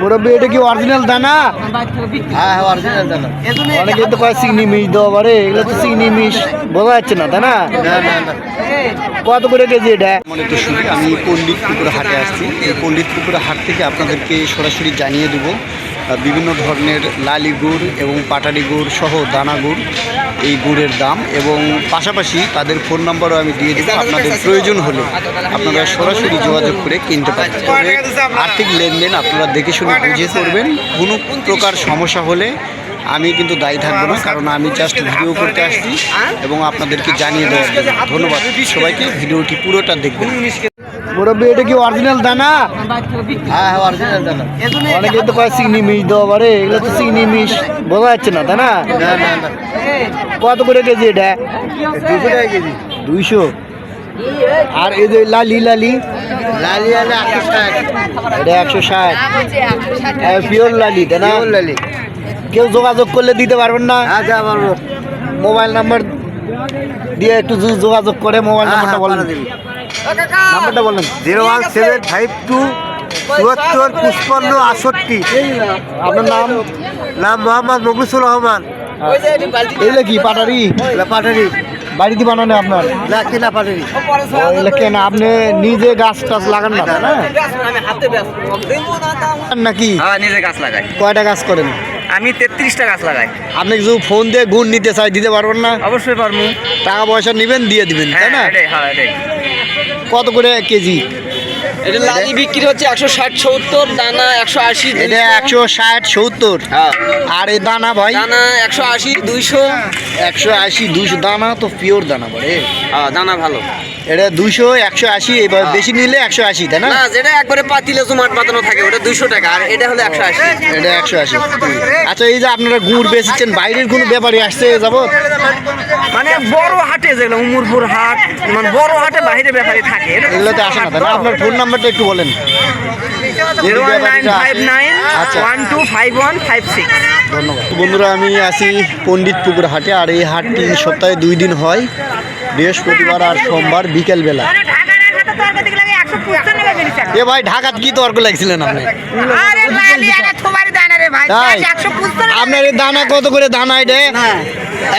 মুরব্বী এটা কি অরিজিনাল দানা? হ্যাঁ হ্যাঁ অরিজিনাল দানা। অনেকে তো কয় চিংড়ি মিশ দেওয়া পারে এগুলো তো চিংড়ি মিশ বোঝা যাচ্ছে না তাই না? কত করে কেজি এটা? মনে তো শুনি আমি পণ্ডিত পুকুর হাটে আসছি। এই পণ্ডিত পুকুর হাট থেকে আপনাদেরকে সরাসরি জানিয়ে দেবো বিভিন্ন ধরনের লালি গুড় এবং পাটারি গুড় সহ দানা গুড় এই গুড়ের দাম এবং পাশাপাশি তাদের ফোন নাম্বারও আমি দিয়ে দেবো। আপনাদের প্রয়োজন হলে আপনারা সরাসরি যোগাযোগ করে কিনতে পারবেন। আর্থিক লেনদেন আপনারা দেখে শুনে বুঝে করবেন। কোনো প্রকার সমস্যা হলে আমি কিন্তু দায়ী থাকব না কারণ আমি জাস্ট ভিডিও করতে আসছি এবং আপনাদেরকে জানিয়ে দেওয়ার জন্য। ধন্যবাদ সবাইকে ভিডিওটি পুরোটা দেখবেন। মুরব্বী এটা কি অরিজিনাল দানা? হ্যাঁ হ্যাঁ অরিজিনাল দানা। অনেকে তো কয় চিংড়ি মিশ দেওয়া পারে এগুলো তো চিংড়ি মিশ বোঝা যাচ্ছে না তাই না কত করে কেজি এটা? দুশো টাকা কেজি। দুইশো? আর এই যে লালি লালি? লালি একশো ষাট। এটা একশো ষাট। পিওর লালি তাই না লালি। কেউ যোগাযোগ করলে দিতে পারবেন না। হ্যাঁ যা মোবাইল নাম্বার দিয়ে একটু যোগাযোগ করে মোবাইল নাম্বারটা বলেন। নাম্বারটা বলেন। Zero one seven five two চুয়াত্তর পুষ্পান্ন আটষট্টি। আপনার নাম? নাম মোহাম্মদ মকবুসুর রহমান। এগুলো কি পাটারি? পাটারি। বাড়িতে বানানো আপনার? না কিনা পাটারি। এগুলো কেন। আপনি নিজে গাছ টাছ লাগান না না? নাকি হ্যাঁ নিজে গাছ লাগাই। কয়টা গাছ করেন? আমি তেত্রিশটা গাছ লাগাই। আপনি কিছু ফোন দিয়ে গুণ নিতে চাই দিতে পারবেন না? অবশ্যই পারব। টাকা পয়সা নেবেন দিয়ে দিবেন তাই হ্যাঁ না? হ্যাঁ কত করে কেজি? এটা লালি বিক্রি হচ্ছে একশো ষাট সত্তর দানা একশো আশি এটা একশো ষাট সত্তর। হ্যাঁ। আর এই দানা ভাই? দানা একশো আশি দুইশো। একশো আশি দুশো দানা তো পিওর দানা পড়ে হ্যাঁ দানা ভালো। এটা দুশো একশো আশি এবার বেশি নিলে একশো আশি তাই না? না যেটা একবারে পাতিলে জমাট বাঁধানো থাকে ওটা দুইশো টাকা আর এটা হলো একশো আশি। এটা একশো আশি। আচ্ছা এই যে আপনারা গুড় বেচেছেন বাইরের কোনো ব্যাপারী আসছে যাবত মানে বড় হাটে যেগুলো উমরপুর হাট মানে বড় হাটে বাইরে ব্যাপারে থাকে এটা এগুলোতে আসে না আপনার ফোন নাম্বারটা একটু বলেন। Zero one nine five nine. One two five one five six ধন্যবাদ। বন্ধুরা আমি আছি পণ্ডিত পুকুর হাটে আর এই হাটটি সপ্তাহে দুই দিন হয়। বৃহস্পতিবার আর সোমবার বিকেলবেলা। এ ভাই ঢাকাত কি তর্ক লাগছিলেন আপনি? আপনার এই দানা কত করে দানা এটা?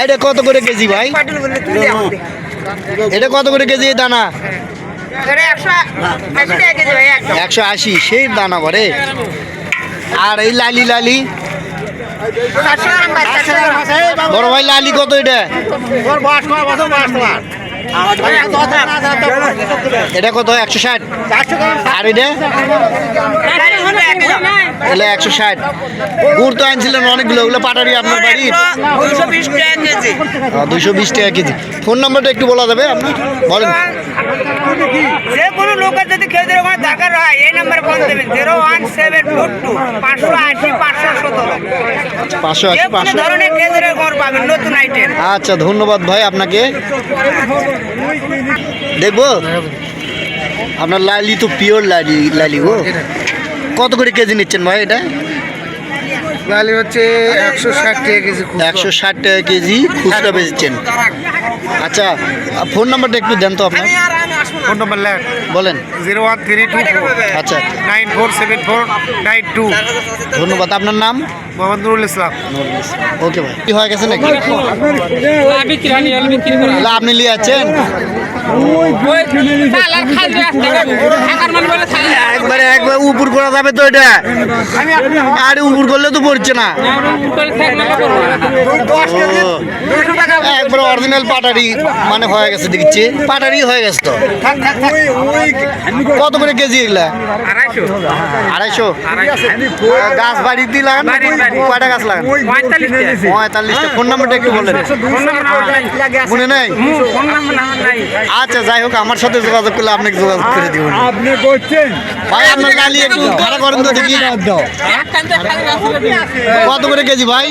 এটা কত করে কেজি ভাই? এটা কত করে কেজি দানা? একশো আশি সেই দানা করে আর এই লালি লালি। বড় ভাই লালি কত এটা? এটা কত? একশো ষাট। আর এটা একশো ষাট। গুড় তো আনছিলেন অনেকগুলো। ওগুলো পাটারি আপনার বাড়ি? দুশো বিশ টাকা কেজি দুশো বিশ টাকা কেজি। ফোন নাম্বারটা একটু বলা যাবে আপনার? বলেন। যে কোনো লোকের যদি খেতে ওখানে দরকার হয় এই নাম্বার ফোন দেবেন। Zero one seven four two পাঁচশো আশি পাঁচশো সতেরো। পাঁচশো আশি পাঁচশো। ধরনের খেজুরের ঘর পাবেন নতুন আইটেম আচ্ছা ধন্যবাদ ভাই আপনাকে। দেখব? আপনার লালি তো পিওর লালি লালি গো। কত করে কেজি নিচ্ছেন ভাই এটা? লালি হচ্ছে একশো ষাট টাকা কেজি একশো ষাট টাকা কেজি খুচরা বেচছেন। আচ্ছা ফোন নাম্বারটা একটু দেন তো আপনার। ফোন নম্বর লেখ বলেন জিরো ওয়ান থ্রি টু আচ্ছা nine four seven four nine two ধন্যবাদ আপনার নাম মোহাম্মদ নুরুল ইসলাম ওকে ভাই কি হয়ে গেছে নাকি আপনি লিয়ে যাচ্ছেন একবারে উপর করা যাবে তো এটা। আরে উপর করলে তো পড়ছে না। একবার অরিজিনাল পাটারি মানে হয়ে গেছে দেখছি। পাটারি হয়ে গেছে তো। কত করে কেজি এগুলা? আড়াইশো। গাছ বাড়িতে লাগান। কয়টা গাছ লাগান? পঁয়তাল্লিশ পঁয়তাল্লিশটা। ফোন নাম্বারটা একটু বলেন নাই। মনে নেই? ফোন নাম্বার নাই। আচ্ছা যাই হোক আমার সাথে যোগাযোগ করলে আপনাকে যোগাযোগ করে দিব। আপনি করছেন। ভাই আপনার একটু ভাড়া করেন তো দেখি কত করে কেজি ভাই?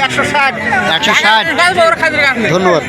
একশো ষাট। একশো ষাট। ধন্যবাদ।